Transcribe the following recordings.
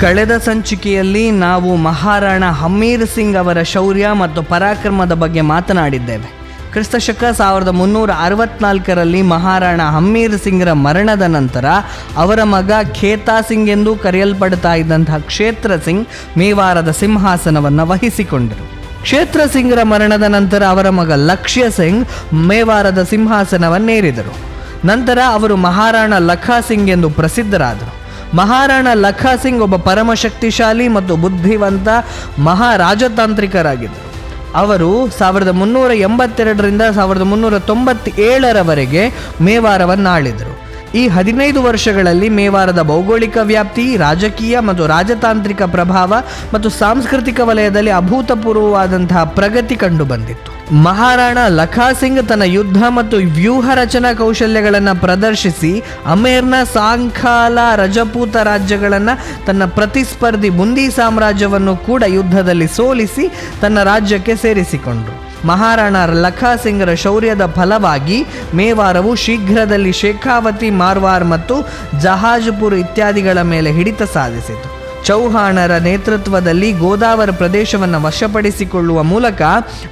ಕಳೆದ ಸಂಚಿಕೆಯಲ್ಲಿ ನಾವು ಮಹಾರಾಣ ಹಮ್ಮೀರ್ ಸಿಂಗ್ ಅವರ ಶೌರ್ಯ ಮತ್ತು ಪರಾಕ್ರಮದ ಬಗ್ಗೆ ಮಾತನಾಡಿದ್ದೇವೆ. ಕ್ರಿಸ್ತಶಕ ಸಾವಿರದ ಮುನ್ನೂರ ಅರವತ್ನಾಲ್ಕರಲ್ಲಿ ಮಹಾರಾಣ ಹಮ್ಮೀರ್ ಸಿಂಗ್ರ ಮರಣದ ನಂತರ ಅವರ ಮಗ ಖೇತಾ ಸಿಂಗ್ ಎಂದು ಕರೆಯಲ್ಪಡ್ತಾ ಇದ್ದಂತಹ ಕ್ಷೇತ್ರ ಸಿಂಗ್ ಮೇವಾರದ ಸಿಂಹಾಸನವನ್ನು ವಹಿಸಿಕೊಂಡರು. ಕ್ಷೇತ್ರ ಸಿಂಗ್ರ ಮರಣದ ನಂತರ ಅವರ ಮಗ ಲಕ್ಷ್ಯ ಸಿಂಗ್ ಮೇವಾರದ ಸಿಂಹಾಸನವನ್ನೇರಿದರು. ನಂತರ ಅವರು ಮಹಾರಾಣ ಲಖಾ ಸಿಂಗ್ ಎಂದು ಪ್ರಸಿದ್ಧರಾದರು. ಮಹಾರಾಣ ಲಖಾ ಸಿಂಗ್ ಒಬ್ಬ ಪರಮಶಕ್ತಿಶಾಲಿ ಮತ್ತು ಬುದ್ಧಿವಂತ ಮಹಾರಾಜತಾಂತ್ರಿಕರಾಗಿದ್ದರು. ಅವರು ಸಾವಿರದ ಮುನ್ನೂರ ಎಂಬತ್ತೆರಡರಿಂದ ಸಾವಿರದ ಮುನ್ನೂರ ತೊಂಬತ್ತೇಳರವರೆಗೆ ಮೇವಾರವನ್ನು ಆಳಿದರು ಈ ಹದಿನೈದು ವರ್ಷಗಳಲ್ಲಿ ಮೇವಾರದ ಭೌಗೋಳಿಕ ವ್ಯಾಪ್ತಿ, ರಾಜಕೀಯ ಮತ್ತು ರಾಜತಾಂತ್ರಿಕ ಪ್ರಭಾವ ಮತ್ತು ಸಾಂಸ್ಕೃತಿಕ ವಲಯದಲ್ಲಿ ಅಭೂತಪೂರ್ವವಾದಂತಹ ಪ್ರಗತಿ ಕಂಡುಬಂದಿತ್ತು. ಮಹಾರಾಣ ಲಖಾ ಸಿಂಗ್ ತನ್ನ ಯುದ್ಧ ಮತ್ತು ವ್ಯೂಹ ರಚನಾ ಕೌಶಲ್ಯಗಳನ್ನು ಪ್ರದರ್ಶಿಸಿ ಅಮೇರ್ನ ಸಾಂಖಾಲ ರಜಪೂತ ರಾಜ್ಯಗಳನ್ನು ತನ್ನ ಪ್ರತಿಸ್ಪರ್ಧಿ ಬುಂದಿ ಸಾಮ್ರಾಜ್ಯವನ್ನು ಕೂಡ ಯುದ್ಧದಲ್ಲಿ ಸೋಲಿಸಿ ತನ್ನ ರಾಜ್ಯಕ್ಕೆ ಸೇರಿಸಿಕೊಂಡರು. ಮಹಾರಾಣ ಲಖಾ ಸಿಂಗ್ರ ಶೌರ್ಯದ ಫಲವಾಗಿ ಮೇವಾರವು ಶೀಘ್ರದಲ್ಲಿ ಶೇಖಾವತಿ, ಮಾರ್ವಾರ್ ಮತ್ತು ಜಹಾಜ್ಪುರ್ ಇತ್ಯಾದಿಗಳ ಮೇಲೆ ಹಿಡಿತ ಸಾಧಿಸಿತು. ಚೌಹಾಣರ ನೇತೃತ್ವದಲ್ಲಿ ಗೋದಾವರ ಪ್ರದೇಶವನ್ನು ವಶಪಡಿಸಿಕೊಳ್ಳುವ ಮೂಲಕ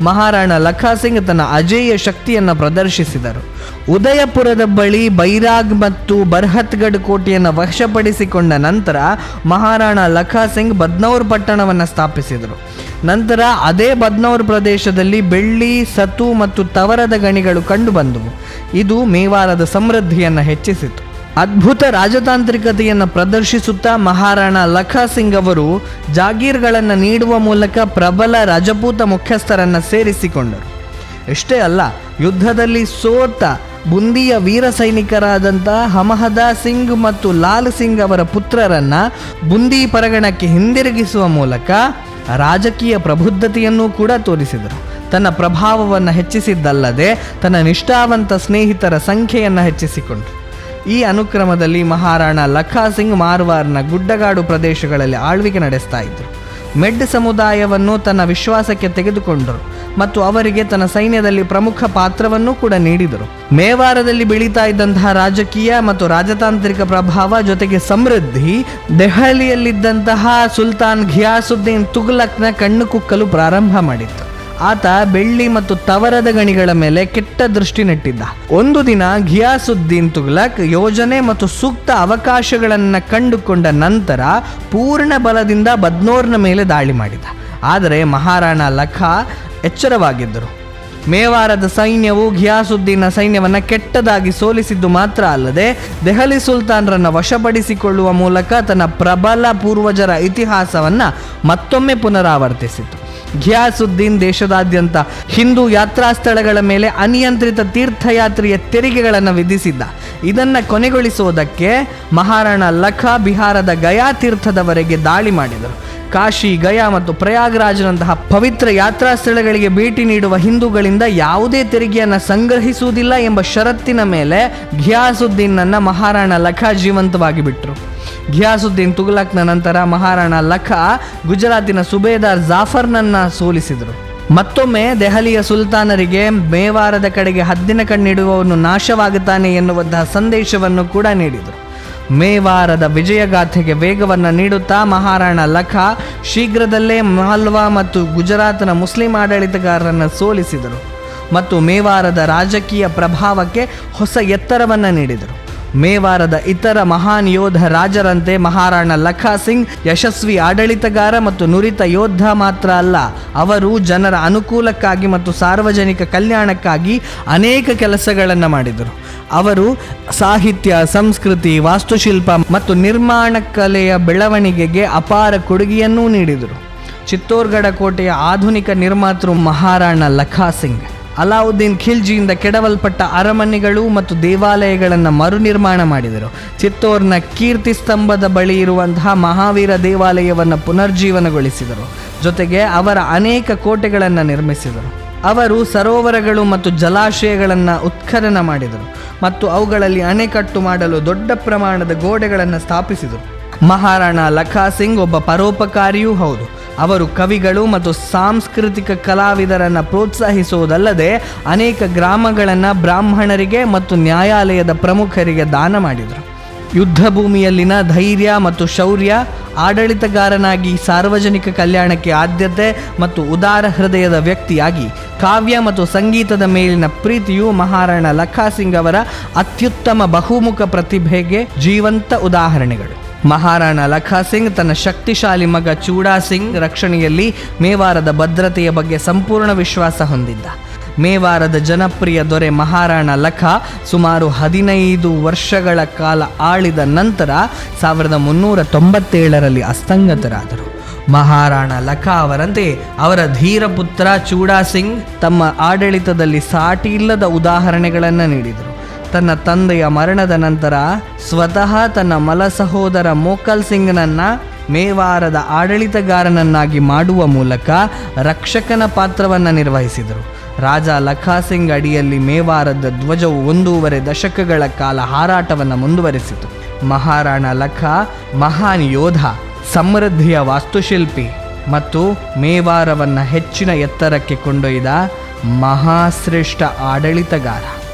ಮಹಾರಾಣ ಲಖಾ ಸಿಂಗ್ ತನ್ನ ಅಜೇಯ ಶಕ್ತಿಯನ್ನು ಪ್ರದರ್ಶಿಸಿದರು. ಉದಯಪುರದ ಬಳಿ ಬೈರಾಗ್ ಮತ್ತು ಬರ್ಹತ್ಗಢ್ ಕೋಟೆಯನ್ನು ವಶಪಡಿಸಿಕೊಂಡ ನಂತರ ಮಹಾರಾಣ ಲಖಾ ಸಿಂಗ್ ಬದ್ನೌರ್ ಪಟ್ಟಣವನ್ನು ಸ್ಥಾಪಿಸಿದರು. ನಂತರ ಅದೇ ಬದ್ನೌರ್ ಪ್ರದೇಶದಲ್ಲಿ ಬೆಳ್ಳಿ, ಸತು ಮತ್ತು ತವರದ ಗಣಿಗಳು ಕಂಡುಬಂದವು. ಇದು ಮೇವಾರದ ಸಮೃದ್ಧಿಯನ್ನು ಹೆಚ್ಚಿಸಿತು. ಅದ್ಭುತ ರಾಜತಾಂತ್ರಿಕತೆಯನ್ನು ಪ್ರದರ್ಶಿಸುತ್ತಾ ಮಹಾರಾಣ ಲಖಾ ಸಿಂಗ್ ಅವರು ಜಾಗೀರ್ಗಳನ್ನು ನೀಡುವ ಮೂಲಕ ಪ್ರಬಲ ರಾಜಪೂತ ಮುಖ್ಯಸ್ಥರನ್ನು ಸೇರಿಸಿಕೊಂಡರು. ಇಷ್ಟೇ ಅಲ್ಲ, ಯುದ್ಧದಲ್ಲಿ ಸೋತ ಬುಂದಿಯ ವೀರ ಸೈನಿಕರಾದಂಥ ಹಮಹದ ಸಿಂಗ್ ಮತ್ತು ಲಾಲ್ ಸಿಂಗ್ ಅವರ ಪುತ್ರರನ್ನು ಬುಂದಿ ಪರಗಣಕ್ಕೆ ಹಿಂದಿರುಗಿಸುವ ಮೂಲಕ ರಾಜಕೀಯ ಪ್ರಬುದ್ಧತೆಯನ್ನು ಕೂಡ ತೋರಿಸಿದರು. ತನ್ನ ಪ್ರಭಾವವನ್ನು ಹೆಚ್ಚಿಸಿದ್ದಲ್ಲದೆ ತನ್ನ ನಿಷ್ಠಾವಂತ ಸ್ನೇಹಿತರ ಸಂಖ್ಯೆಯನ್ನು ಹೆಚ್ಚಿಸಿಕೊಂಡರು. ಈ ಅನುಕ್ರಮದಲ್ಲಿ ಮಹಾರಾಣ ಲಖಾ ಸಿಂಗ್ ಮಾರ್ವಾರ್ನ ಗುಡ್ಡಗಾಡು ಪ್ರದೇಶಗಳಲ್ಲಿ ಆಳ್ವಿಕೆ ನಡೆಸ್ತಾ ಇದ್ದರು. ಮೆಡ್ ಸಮುದಾಯವನ್ನು ತನ್ನ ವಿಶ್ವಾಸಕ್ಕೆ ತೆಗೆದುಕೊಂಡರು ಮತ್ತು ಅವರಿಗೆ ತನ್ನ ಸೈನ್ಯದಲ್ಲಿ ಪ್ರಮುಖ ಪಾತ್ರವನ್ನು ಕೂಡ ನೀಡಿದರು. ಮೇವಾರದಲ್ಲಿ ಬೆಳೀತಾ ಇದ್ದಂತಹ ರಾಜಕೀಯ ಮತ್ತು ರಾಜತಾಂತ್ರಿಕ ಪ್ರಭಾವ ಜೊತೆಗೆ ಸಮೃದ್ಧಿ, ದೆಹಲಿಯಲ್ಲಿದ್ದಂತಹ ಸುಲ್ತಾನ್ ಘಿಯಾಸುದ್ದೀನ್ ತುಗ್ಲಕ್ನ ಕಣ್ಣು ಕುಕ್ಕಲು ಪ್ರಾರಂಭ ಮಾಡಿತ್ತು. ಆತ ಬೆಳ್ಳಿ ಮತ್ತು ತವರದ ಗಣಿಗಳ ಮೇಲೆ ಕೆಟ್ಟ ದೃಷ್ಟಿ ನೆಟ್ಟಿದ್ದ ಒಂದು ದಿನ ಘಿಯಾಸುದ್ದೀನ್ ತುಗ್ಲಕ್ ಯೋಜನೆ ಮತ್ತು ಸೂಕ್ತ ಅವಕಾಶಗಳನ್ನು ಕಂಡುಕೊಂಡ ನಂತರ ಪೂರ್ಣ ಬಲದಿಂದ ಬದ್ನೋರ್ನ ಮೇಲೆ ದಾಳಿ ಮಾಡಿದ. ಆದರೆ ಮಹಾರಾಣ ಲಖಾ ಎಚ್ಚರವಾಗಿದ್ದರು. ಮೇವಾರದ ಸೈನ್ಯವು ಘಿಯಾಸುದ್ದೀನ ಸೈನ್ಯವನ್ನು ಕೆಟ್ಟದಾಗಿ ಸೋಲಿಸಿದ್ದು ಮಾತ್ರ ಅಲ್ಲದೆ ದೆಹಲಿ ಸುಲ್ತಾನರನ್ನು ವಶಪಡಿಸಿಕೊಳ್ಳುವ ಮೂಲಕ ತನ್ನ ಪ್ರಬಲ ಪೂರ್ವಜರ ಇತಿಹಾಸವನ್ನು ಮತ್ತೊಮ್ಮೆ ಪುನರಾವರ್ತಿಸಿತು. ಘಿಯಾಸುದ್ದೀನ್ ದೇಶದಾದ್ಯಂತ ಹಿಂದೂ ಯಾತ್ರಾ ಸ್ಥಳಗಳ ಮೇಲೆ ಅನಿಯಂತ್ರಿತ ತೀರ್ಥಯಾತ್ರೆಯ ತೆರಿಗೆಗಳನ್ನು ವಿಧಿಸಿದ್ದ. ಇದನ್ನು ಕೊನೆಗೊಳಿಸುವುದಕ್ಕೆ ಮಹಾರಾಣ ಲಖಾ ಬಿಹಾರದ ಗಯಾ ತೀರ್ಥದವರೆಗೆ ದಾಳಿ ಮಾಡಿದರು. ಕಾಶಿ, ಗಯಾ ಮತ್ತು ಪ್ರಯಾಗ್ರಾಜ್ನಂತಹ ಪವಿತ್ರ ಯಾತ್ರಾ ಸ್ಥಳಗಳಿಗೆ ಭೇಟಿ ನೀಡುವ ಹಿಂದೂಗಳಿಂದ ಯಾವುದೇ ತೆರಿಗೆಯನ್ನು ಸಂಗ್ರಹಿಸುವುದಿಲ್ಲ ಎಂಬ ಷರತ್ತಿನ ಮೇಲೆ ಘಿಯಾಸುದ್ದೀನನ್ನು ಮಹಾರಾಣ ಲಖಾ ಜೀವಂತವಾಗಿ ಬಿಟ್ಟರು ಘಿಯಾಸುದ್ದೀನ್ ತುಘಲಕ್ನ ನಂತರ ಮಹಾರಾಣ ಲಖಾ ಗುಜರಾತಿನ ಸುಬೇದಾರ್ ಜಾಫರ್ನನ್ನ ಸೋಲಿಸಿದರು. ಮತ್ತೊಮ್ಮೆ ದೆಹಲಿಯ ಸುಲ್ತಾನರಿಗೆ ಮೇವಾರದ ಕಡೆಗೆ ಹದ್ದಿನ ಕಣ್ಣಿಡುವವನು ನಾಶವಾಗುತ್ತಾನೆ ಎನ್ನುವಂತಹ ಸಂದೇಶವನ್ನು ಕೂಡ ನೀಡಿದರು. ಮೇವಾರದ ವಿಜಯಗಾಥೆಗೆ ವೇಗವನ್ನು ನೀಡುತ್ತಾ ಮಹಾರಾಣ ಲಖಾ ಶೀಘ್ರದಲ್ಲೇ ಮಾಲ್ವಾ ಮತ್ತು ಗುಜರಾತ್ನ ಮುಸ್ಲಿಂ ಆಡಳಿತಗಾರರನ್ನು ಸೋಲಿಸಿದರು ಮತ್ತು ಮೇವಾರದ ರಾಜಕೀಯ ಪ್ರಭಾವಕ್ಕೆ ಹೊಸ ಎತ್ತರವನ್ನು ನೀಡಿದರು. ಮೇವಾರದ ಇತರ ಮಹಾನ್ ಯೋಧ ರಾಜರಂತೆ ಮಹಾರಾಣ ಲಖಾ ಸಿಂಗ್ ಯಶಸ್ವಿ ಆಡಳಿತಗಾರ ಮತ್ತು ನುರಿತ ಯೋಧ ಮಾತ್ರ ಅಲ್ಲ, ಅವರು ಜನರ ಅನುಕೂಲಕ್ಕಾಗಿ ಮತ್ತು ಸಾರ್ವಜನಿಕ ಕಲ್ಯಾಣಕ್ಕಾಗಿ ಅನೇಕ ಕೆಲಸಗಳನ್ನು ಮಾಡಿದರು. ಅವರು ಸಾಹಿತ್ಯ, ಸಂಸ್ಕೃತಿ, ವಾಸ್ತುಶಿಲ್ಪ ಮತ್ತು ನಿರ್ಮಾಣ ಕಲೆಯ ಬೆಳವಣಿಗೆಗೆ ಅಪಾರ ಕೊಡುಗೆಯನ್ನೂ ನೀಡಿದರು. ಚಿತ್ತೋರ್ಗಢ ಕೋಟೆಯ ಆಧುನಿಕ ನಿರ್ಮಾತೃ ಮಹಾರಾಣ ಲಖಾ ಸಿಂಗ್. ಅಲಾವುದ್ದೀನ್ ಖಿಲ್ಜಿಯಿಂದ ಕೆಡವಲ್ಪಟ್ಟ ಅರಮನೆಗಳು ಮತ್ತು ದೇವಾಲಯಗಳನ್ನು ಮರುನಿರ್ಮಾಣ ಮಾಡಿದರು. ಚಿತ್ತೋರ್ನ ಕೀರ್ತಿ ಸ್ತಂಭದ ಬಳಿ ಇರುವಂತಹ ಮಹಾವೀರ ದೇವಾಲಯವನ್ನು ಪುನರ್ಜೀವನಗೊಳಿಸಿದರು. ಜೊತೆಗೆ ಅವರ ಅನೇಕ ಕೋಟೆಗಳನ್ನು ನಿರ್ಮಿಸಿದರು. ಅವರು ಸರೋವರಗಳು ಮತ್ತು ಜಲಾಶಯಗಳನ್ನು ಉತ್ಖನನ ಮಾಡಿದರು ಮತ್ತು ಅವುಗಳಲ್ಲಿ ಅಣೆಕಟ್ಟು ಮಾಡಲು ದೊಡ್ಡ ಪ್ರಮಾಣದ ಗೋಡೆಗಳನ್ನು ಸ್ಥಾಪಿಸಿದರು. ಮಹಾರಾಣ ಲಖಾ ಸಿಂಗ್ ಒಬ್ಬ ಪರೋಪಕಾರಿಯೂ ಹೌದು. ಅವರು ಕವಿಗಳು ಮತ್ತು ಸಾಂಸ್ಕೃತಿಕ ಕಲಾವಿದರನ್ನು ಪ್ರೋತ್ಸಾಹಿಸುವುದಲ್ಲದೆ ಅನೇಕ ಗ್ರಾಮಗಳನ್ನು ಬ್ರಾಹ್ಮಣರಿಗೆ ಮತ್ತು ನ್ಯಾಯಾಲಯದ ಪ್ರಮುಖರಿಗೆ ದಾನ ಮಾಡಿದರು. ಯುದ್ಧ ಭೂಮಿಯಲ್ಲಿನ ಧೈರ್ಯ ಮತ್ತು ಶೌರ್ಯ, ಆಡಳಿತಗಾರನಾಗಿ ಸಾರ್ವಜನಿಕ ಕಲ್ಯಾಣಕ್ಕೆ ಆದ್ಯತೆ ಮತ್ತು ಉದಾರ ಹೃದಯದ ವ್ಯಕ್ತಿಯಾಗಿ ಕಾವ್ಯ ಮತ್ತು ಸಂಗೀತದ ಮೇಲಿನ ಪ್ರೀತಿಯು ಮಹಾರಾಣ ಲಖಾ ಸಿಂಗ್ ಅವರ ಅತ್ಯುತ್ತಮ ಬಹುಮುಖ ಪ್ರತಿಭೆಗೆ ಜೀವಂತ ಉದಾಹರಣೆಗಳು. ಮಹಾರಾಣಾ ಲಖಾ ಸಿಂಗ್, ತನ್ನ ಶಕ್ತಿಶಾಲಿ ಮಗ ಚೂಡಾ ಸಿಂಗ್ ರಕ್ಷಣೆಯಲ್ಲಿ ಮೇವಾರದ ಭದ್ರತೆಯ ಬಗ್ಗೆ ಸಂಪೂರ್ಣ ವಿಶ್ವಾಸ ಹೊಂದಿದ್ದ. ಮೇವಾರದ ಜನಪ್ರಿಯ ದೊರೆ ಮಹಾರಾಣ ಲಖಾ ಸುಮಾರು ಹದಿನೈದು ವರ್ಷಗಳ ಕಾಲ ಆಳಿದ ನಂತರ ಸಾವಿರದ ಮುನ್ನೂರ ತೊಂಬತ್ತೇಳರಲ್ಲಿ ಅಸ್ತಂಗತರಾದರು. ಮಹಾರಾಣ ಲಖಾ ಅವರಂತೆ ಅವರ ಧೀರ ಪುತ್ರ ಚೂಡಾ ಸಿಂಗ್ ತಮ್ಮ ಆಡಳಿತದಲ್ಲಿ ಸಾಟಿ ಇಲ್ಲದ ಉದಾಹರಣೆಗಳನ್ನು ನೀಡಿದರು. ತನ್ನ ತಂದೆಯ ಮರಣದ ನಂತರ ಸ್ವತಃ ತನ್ನ ಮಲ ಸಹೋದರ ಮೋಕಲ್ ಸಿಂಗ್ನನ್ನ ಮೇವಾರದ ಆಡಳಿತಗಾರನನ್ನಾಗಿ ಮಾಡುವ ಮೂಲಕ ರಕ್ಷಕನ ಪಾತ್ರವನ್ನು ನಿರ್ವಹಿಸಿದರು. ರಾಜ ಲಖಾ ಸಿಂಗ್ ಅಡಿಯಲ್ಲಿ ಮೇವಾರದ ಧ್ವಜವು ಒಂದೂವರೆ ದಶಕಗಳ ಕಾಲ ಹಾರಾಟವನ್ನು ಮುಂದುವರೆಸಿತು. ಮಹಾರಾಣಾ ಲಖಾ, ಮಹಾನ್ ಯೋಧ, ಸಮೃದ್ಧಿಯ ವಾಸ್ತುಶಿಲ್ಪಿ ಮತ್ತು ಮೇವಾರವನ್ನು ಹೆಚ್ಚಿನ ಎತ್ತರಕ್ಕೆ ಕೊಂಡೊಯ್ದ ಮಹಾಶ್ರೇಷ್ಠ ಆಡಳಿತಗಾರ.